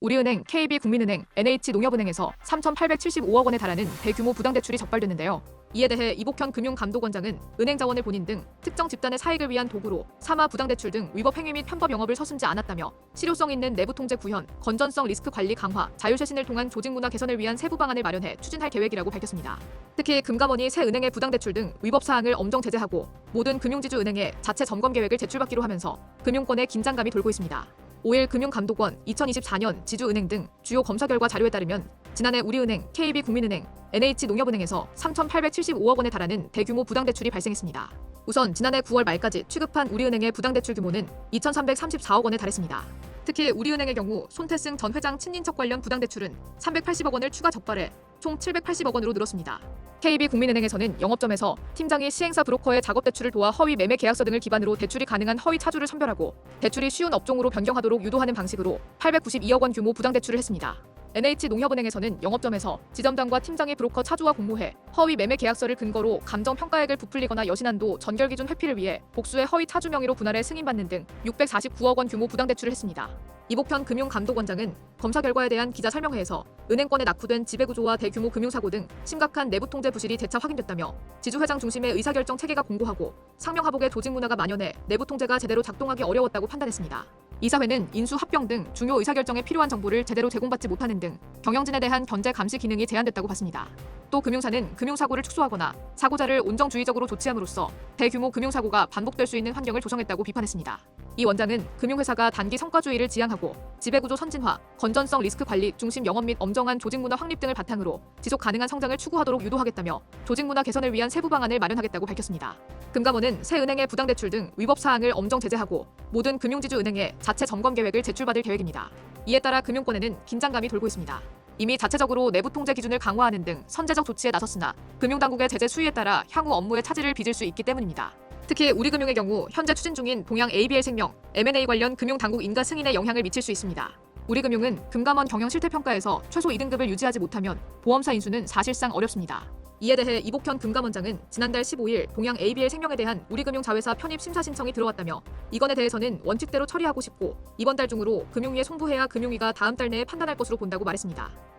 우리은행, KB국민은행, NH농협은행에서 3,875억 원에 달하는 대규모 부당대출이 적발됐는데요. 이에 대해 이복현 금융감독원장은 은행 자원을 본인 등 특정 집단의 사익을 위한 도구로 사마 부당대출 등 위법 행위 및 편법 영업을 서슴지 않았다며 실효성 있는 내부 통제 구현, 건전성 리스크 관리 강화, 자율쇄신을 통한 조직 문화 개선을 위한 세부 방안을 마련해 추진할 계획이라고 밝혔습니다. 특히 금감원이 새 은행의 부당대출 등 위법 사항을 엄정 제재하고 모든 금융지주 은행에 자체 점검 계획을 제출받기로 하면서 금융권에 긴장감이 돌고 있습니다. 5일 금융감독원 2024년 지주은행 등 주요 검사 결과 자료에 따르면 지난해 우리은행, KB국민은행, NH농협은행에서 3,875억 원에 달하는 대규모 부당대출이 발생했습니다. 우선 지난해 9월 말까지 취급한 우리은행의 부당대출 규모는 2,334억 원에 달했습니다. 특히 우리은행의 경우 손태승 전 회장 친인척 관련 부당대출은 380억 원을 추가 적발해 총 780억 원으로 늘었습니다. KB국민은행에서는 영업점에서 팀장이 시행사 브로커의 작업 대출을 도와 허위 매매 계약서 등을 기반으로 대출이 가능한 허위 차주를 선별하고 대출이 쉬운 업종으로 변경하도록 유도하는 방식으로 892억 원 규모 부당 대출을 했습니다. NH농협은행에서는 영업점에서 지점장과 팀장이 브로커 차주와 공모해 허위 매매 계약서를 근거로 감정 평가액을 부풀리거나 여신한도 전결 기준 회피를 위해 복수의 허위 차주 명의로 분할해 승인받는 등 649억 원 규모 부당 대출을 했습니다. 이복현 금융감독원장은 검사 결과에 대한 기자 설명회에서 은행권에 낙후된 지배구조와 대규모 금융사고 등 심각한 내부 통제 부실이 재차 확인됐다며 지주회장 중심의 의사결정 체계가 공고하고 상명하복의 조직 문화가 만연해 내부 통제가 제대로 작동하기 어려웠다고 판단했습니다. 이사회는 인수 합병 등 중요 의사결정에 필요한 정보를 제대로 제공받지 못하는 등 경영진에 대한 견제 감시 기능이 제한됐다고 봤습니다. 또 금융사는 금융사고를 축소하거나 사고자를 온정주의적으로 조치함으로써 대규모 금융사고가 반복될 수 있는 환경을 조성했다고 비판했습니다. 이 원장은 금융회사가 단기 성과주의를 지향하고 지배구조 선진화, 건전성 리스크 관리 중심 영업 및 엄정한 조직문화 확립 등을 바탕으로 지속 가능한 성장을 추구하도록 유도하겠다며 조직문화 개선을 위한 세부 방안을 마련하겠다고 밝혔습니다. 금감원은 새 은행의 부당 대출 등 위법 사항을 엄정 제재하고 모든 금융지주 은행에 자체 점검 계획을 제출받을 계획입니다. 이에 따라 금융권에는 긴장감이 돌고 있습니다. 이미 자체적으로 내부 통제 기준을 강화하는 등 선제적 조치에 나섰으나 금융당국의 제재 수위에 따라 향후 업무에 차질을 빚을 수 있기 때문입니다. 특히 우리금융의 경우 현재 추진 중인 동양 ABL생명, M&A 관련 금융 당국 인가 승인에 영향을 미칠 수 있습니다. 우리금융은 금감원 경영 실태 평가에서 최소 2등급을 유지하지 못하면 보험사 인수는 사실상 어렵습니다. 이에 대해 이복현 금감원장은 지난달 15일 동양 ABL 생명에 대한 우리금융 자회사 편입 심사 신청이 들어왔다며 이 건에 대해서는 원칙대로 처리하고 싶고 이번 달 중으로 금융위에 송부해야 금융위가 다음 달 내에 판단할 것으로 본다고 말했습니다.